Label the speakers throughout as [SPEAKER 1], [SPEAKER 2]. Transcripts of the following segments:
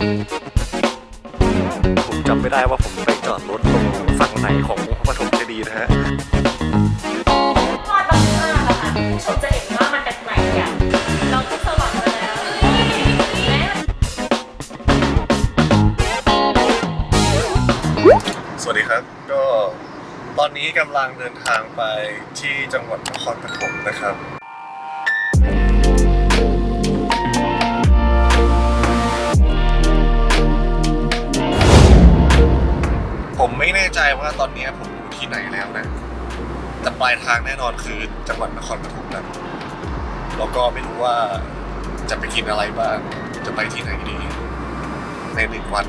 [SPEAKER 1] ผมจำไม่ได้ว่าผมไปจอดรถตรงฝั่งไหนของพระปฐมเจดีย์นะฮะ
[SPEAKER 2] พอตรงข้ามอะค่ะผู้ชมจะเห็นว่ามันแปลกๆอย่างเราก็สว่างมาแล้วและ
[SPEAKER 1] สวัสดีครับ ก็ตอนนี้กำลังเดินทางไปที่จังหวัดนครปฐมนะครับ ใจว่าตอนนี้ผมอยู่ที่ไหนแล้วนะแต่ปลายทางแน่นอนคือจังหวัดนครปฐมแล้วแล้วก็ไม่รู้ว่าจะไปกินอะไรบ้าง จะไปที่ไหนดี ในหนึ่งวัน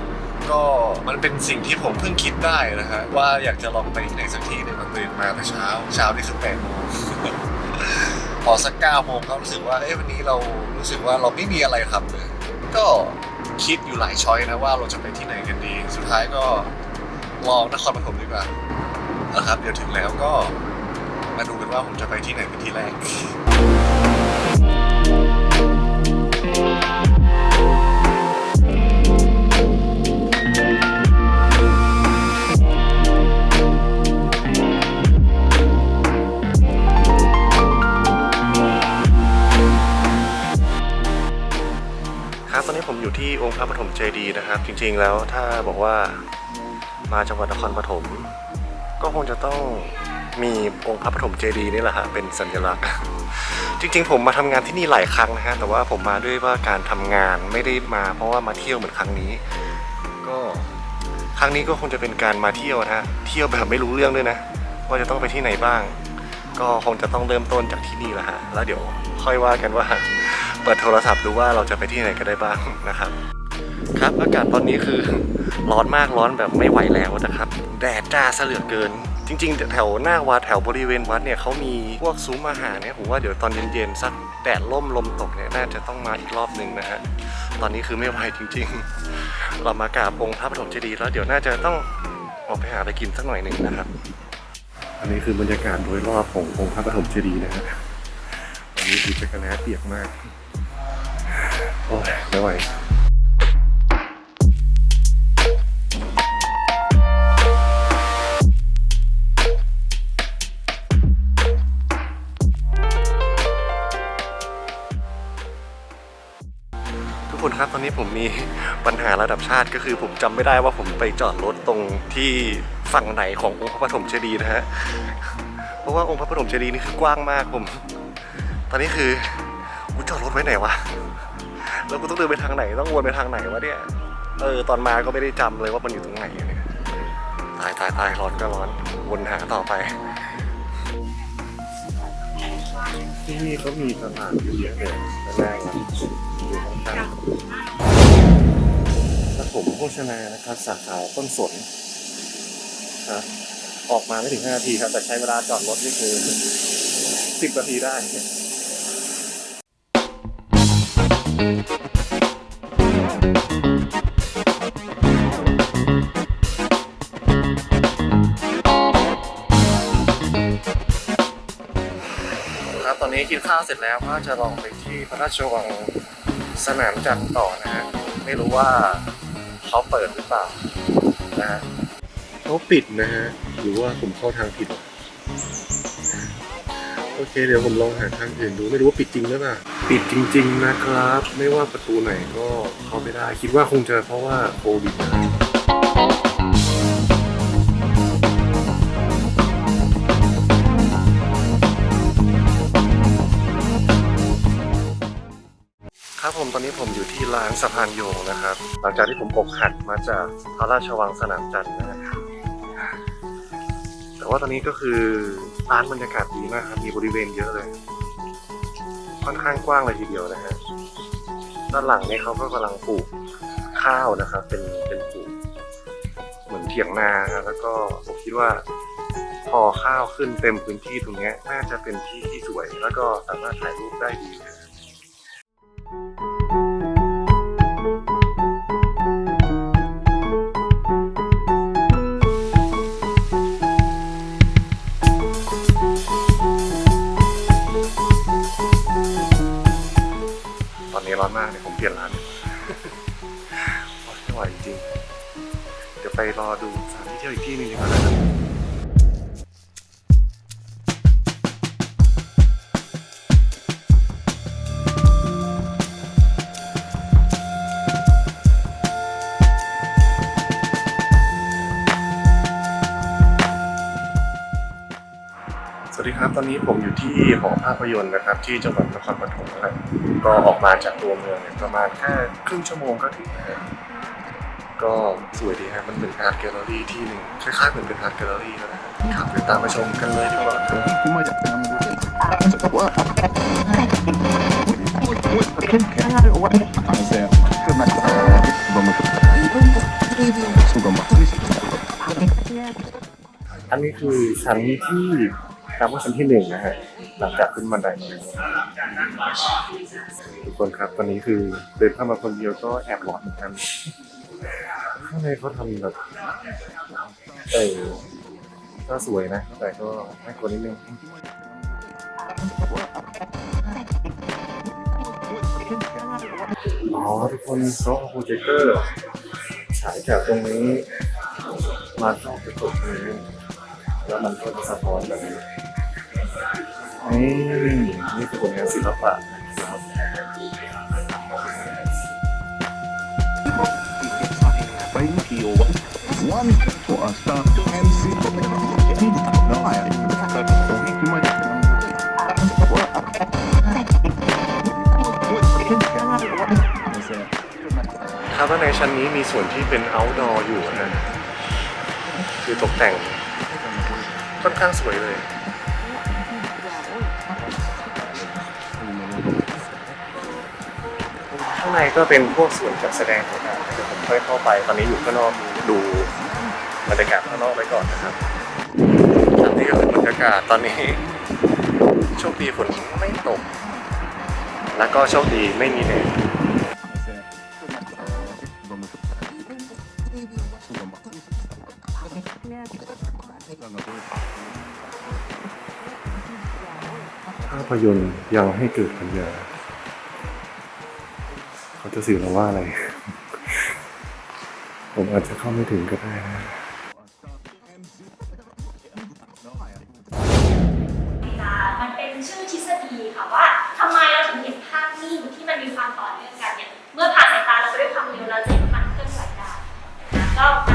[SPEAKER 1] ก็มันเป็นสิ่งที่ผมเพิ่งคิดได้นะฮะว่าอยากจะลองไปที่ไหนสักที่หนึ่งตื่นมาแต่เช้า เช้านี่คือแปดโมงพอสักเก้าโมงก็รู้สึกว่าเอ้ยวันนี้เรารู้สึกว่าเราไม่มีอะไรทำเลย ก็คิดอยู่หลายช้อยนะว่าเราจะไปที่ไหนกันดี สุดท้ายก็ ลองนครปฐมดีกว่านะครับ เดี๋ยวถึงแล้วก็มาดูกันว่าผมจะไปที่ไหนเป็นที่แรกครับตอนนี้ผมอยู่ที่องค์พระปฐมเจดีย์นะครับ จริงๆแล้วถ้าบอกว่า มาจังหวัดนครปฐมก็คงจะต้องมีองค์พระปฐมเจดีย์นี่แหละฮะเป็นสัญลักษณ์ จริง ๆ ผมมาทำงานที่นี่หลายครั้งนะฮะแต่ว่าผมมาด้วยว่าการทำงานไม่ได้มา เพราะว่ามาเที่ยวเหมือนครั้งนี้ ก็ครั้งนี้ก็คงจะเป็นการมาเที่ยวนะฮะเที่ยวแบบไม่รู้เรื่องด้วยนะ ว่าจะต้องไปที่ไหนบ้าง ก็คงจะต้องเริ่มต้นจากที่นี่แหละฮะแล้วเดี๋ยวค่อยว่ากันว่า เปิดโทรศัพท์ดูว่าเราจะไปที่ไหนกันได้บ้างนะครับ ครับอากาศตอนนี้คือร้อนมากร้อนแบบไม่ไหวแล้วนะครับ แดดจ้าเหลือเกิน จริง ๆ แถวหน้าวัดแถวบริเวณวัดเนี่ยเขามีพวกซุ้มอาหารเนี่ยผมว่าเดี๋ยวตอนเย็นๆสักแดดล่มลมตกเนี่ยน่าจะต้องมาอีกรอบหนึ่งนะฮะตอนนี้คือไม่ไหวจริง ๆ เรามากราบองค์พระปฐมเจดีย์แล้วเดี๋ยวน่าจะต้องออกไปหาอะไรกินสักหน่อยหนึ่งนะครับ อันนี้คือบรรยากาศโดยรอบขององค์พระปฐมเจดีย์นะฮะวันนี้ดูจักรแล้เปียกมากโอ้ยไม่ไหว ครับ ตอนนี้ผมมีปัญหาระดับชาติก็คือผมจำไม่ได้ว่าผมไปจอดรถตรงที่ฝั่งไหนขององค์พระปฐมเจดีย์นะฮะ เพราะว่าองค์พระปฐมเจดีย์นี่คือกว้างมากผม ตอนนี้คือกูจอดรถไว้ไหนวะ แล้วกูต้องเดินไปทางไหน ต้องวนไปทางไหนวะเนี่ย เออตอนมาก็ไม่ได้จำเลยว่ามันอยู่ตรงไหนเนี่ยตายตายตายร้อนก็ร้อน วนหาต่อไปที่นี่เขามีตลาดเยอะเลยแร กๆนะอยู่ข้างปฐมโภชนานะครับ สาขาต้นสนครับออกมาไม่ถึง5นาทีครับ แต่ใช้เวลาจอดรถนี่คือ 10นาทีได้ครับตอนนี้กินข้าวเสร็จแล้วก็จะลองไปที่พระราชวัง สนามจันทร์ต่อนะฮะไม่รู้ว่าเขาเปิดหรือเปล่านะฮะเขาปิดนะฮะหรือว่าผมเข้าทางผิดวะโอเค เดี๋ยวผมลองหาทางอื่นดูไม่รู้ว่าปิดจริงหรือเปล่าปิดจริง ๆนะครับ ไม่ว่าประตูไหนก็เข้าไม่ได้ คิดว่าคงจะเพราะว่าโควิดนะ ครับผมตอนนี้ผมอยู่ที่ร้านสะพานโยงนะครับ หลังจากที่ผมอกหักมาจากพระราชวังสนามจันทร์นะครับแต่ว่าตอนนี้ก็คือร้านบรรยากาศดีมากครับมีบริเวณเยอะเลย ค่อนข้างกว้างเลยทีเดียวนะฮะด้านหลังนี้เขาก็กำลังปลูกข้าวนะครับเป็นเป็นปลูกเหมือนเถียงนาแล้วก็ผมคิดว่าพอข้าวขึ้นเต็มพื้นที่ตรงนี้น่าจะเป็นที่ที่สวย แล้วก็สามารถถ่ายรูปได้ดีนนี้ อีกที่หนึงดีกว่านะครับสวัสดีครับ ตอนนี้ผมอยู่ที่หอภาพยนตร์นะครับ ที่จังหวัดนครปฐมนะครับก็ออกมาจากตัวเมืองเนี่ยประมาณแค่ครึ่งชั่วโมงก็ถึงนะฮะ ก็สวยดีครับมันเป็นอาร์ตแกลเลอรี่ที่หนึ่งคล้ายๆเหมือนเป็นอาร์ตแกลเลอรี่นะฮะครับเดี๋ยวตามมาชมกันเลยดีกว่าครับมาจากทางอันนี้คือชั้นที่นับว่าชั้นที่หนึ่งนะฮะหลังจากขึ้นบันไดมาทุกคนครับตอนนี้คือเดินเข้ามาคนเดียวก็แอบหลอนเหมือนกัน ข้างในเขาทำแบบเออก็สวยนะ แต่ก็น่ากลัวนิดนึงอ๋อทุกคนเขาเอาโปรเจคเตอร์ฉายจากตรงนี้ มาเข้ากระจกนี้แล้วมันก็จะสะท้อนแบบนี้นี่นี่คือผลงานศิลปะนะ
[SPEAKER 3] you. One for a start and see No, I think you might.
[SPEAKER 1] ครับว่าในชั้นนี้มีส่วนที่เป็น outdoor อยู่นะคือตกแต่งค่อนข้างสวยเลยข้างในก็เป็นพวกส่วนจัดแสดงต่างๆเดี๋ยวผม ค่อยเข้าไป ตอนนี้อยู่ข้างนอกดูบรรยากาศข้างนอกไว้ก่อนนะครับครับนี่ก็เป็นบรรยากาศตอนนี้โชคดีฝนไม่ตก แล้วก็โชคดีไม่มีแดดภาพยนตร์ยังให้เกิดปัญญา เขาจะสื่อเราว่าอะไร ผมอาจจะเข้าไม่ถึงก็ได้นะ
[SPEAKER 2] มันเป็นชื่อทฤษฎีค่ะว่าทำไมเราถึงเห็นภาพนิ่งที่มันมีความต่อเนื่องกันเนี่ยเมื่อผ่านสายตาเราไปด้วยความเร็วเราจะเห็นมันเคลื่อนไหวได้นะก็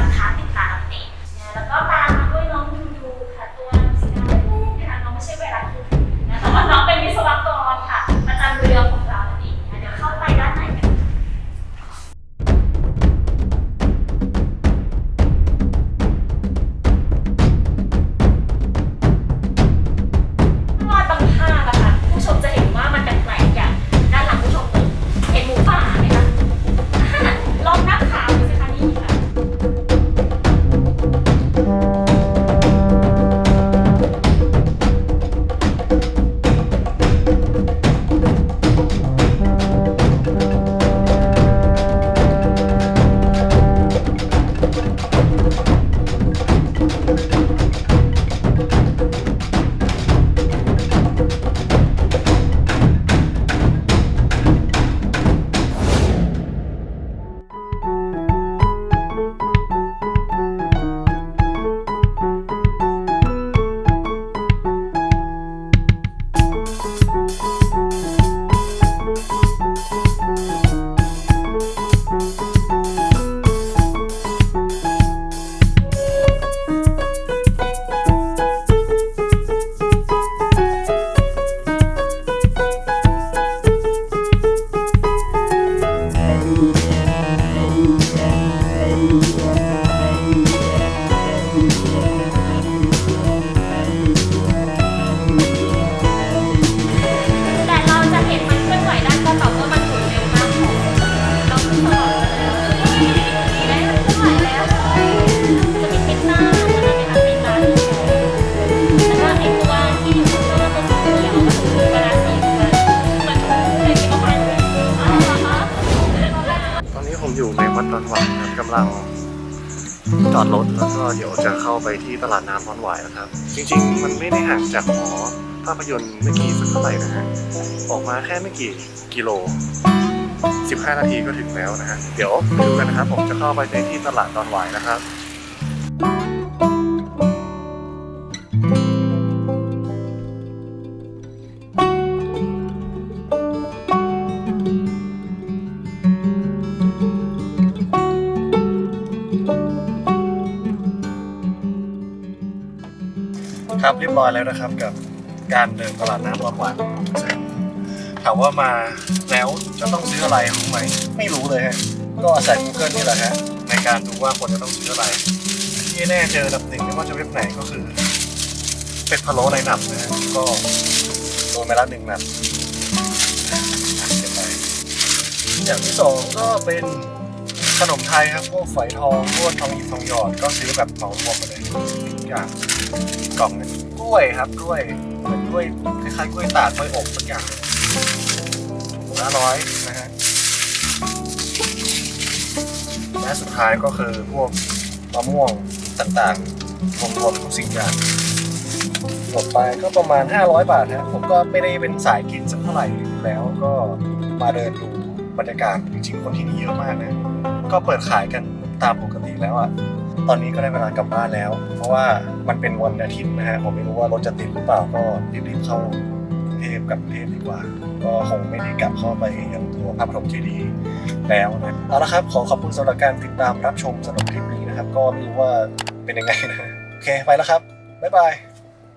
[SPEAKER 2] ลังจอดร
[SPEAKER 1] ถแล้วก็เดี๋ยวจะเข้าไปที่ตลาดน้ำดอนหวายนะครับ จริงๆ มันไม่ได้ห่างจากหอภาพยนตร์เมื่อกี้สักเท่าไหร่นะฮะออกมาแค่ไม่กี่กิโล 15 นาทีก็ถึงแล้วนะฮะเดี๋ยวไปดูกันนะครับ ผมจะเข้าไปในที่ตลาดดอนหวายนะครับ เรียบร้อยแล้วนะครับ กับการเดินตลาดน้ำดอนหวายซึ่งถามว่ามาแล้วจะต้องซื้ออะไรรู้ไหมไม่รู้เลยฮะก็อาศัย Google นี่แหละฮะในการดูว่าควรจะต้องซื้ออะไร ที่แน่เจออันดับหนึ่งไม่ว่าจะเว็บไหนก็คือ เป็ดพะโล้ในหนับนะฮะก็โดนไปแล้วหนึ่งหนับอะเก็บไปอย่างที่สองก็เป็นขนมไทยครับพวกฝอยทองพวกทองหยิบทองหยอดก็ซื้อแบบเหมารวมมาเลยทุกอย่างกล่องนึ่ง ล้วยครับกล้วยเหมือนกล้วยคล้ายๆกล้วยตากกล้วยอบสักอย่างถุงละร้อยนะฮะและสุดท้ายก็คือพวกมะม่วงต่างๆรวมๆทุกสิ่งอย่างหมดไปก็ประมาณ 500 บาทฮะผมก็ไม่ได้เป็นสายกินสักเท่าไหร่แล้วก็มาเดินดูบรรยากาศจริงๆคนที่นี่เยอะมากนะ ก็เปิดขายกัน ตามปกติแล้วอะตอนนี้ก็ได้เวลากลับบ้านแล้ว เพราะว่ามันเป็นวันอาทิตย์นะฮะผมไม่รู้ว่ารถจะติดหรือเปล่าก็รีบๆเข้ากรุงเทพกับกรุงเทพดีกว่า ก็คงไม่ได้กลับเข้าไปยังตัวพระปฐมเจดีย์แล้วนะเอาละครับขอขอบคุณสำหรับการติดตามรับชมสำหรับคลิปนี้นะครับ ก็ไม่รู้ว่าเป็นยังไงนะโอเคไปแล้วครับบ๊ายบาย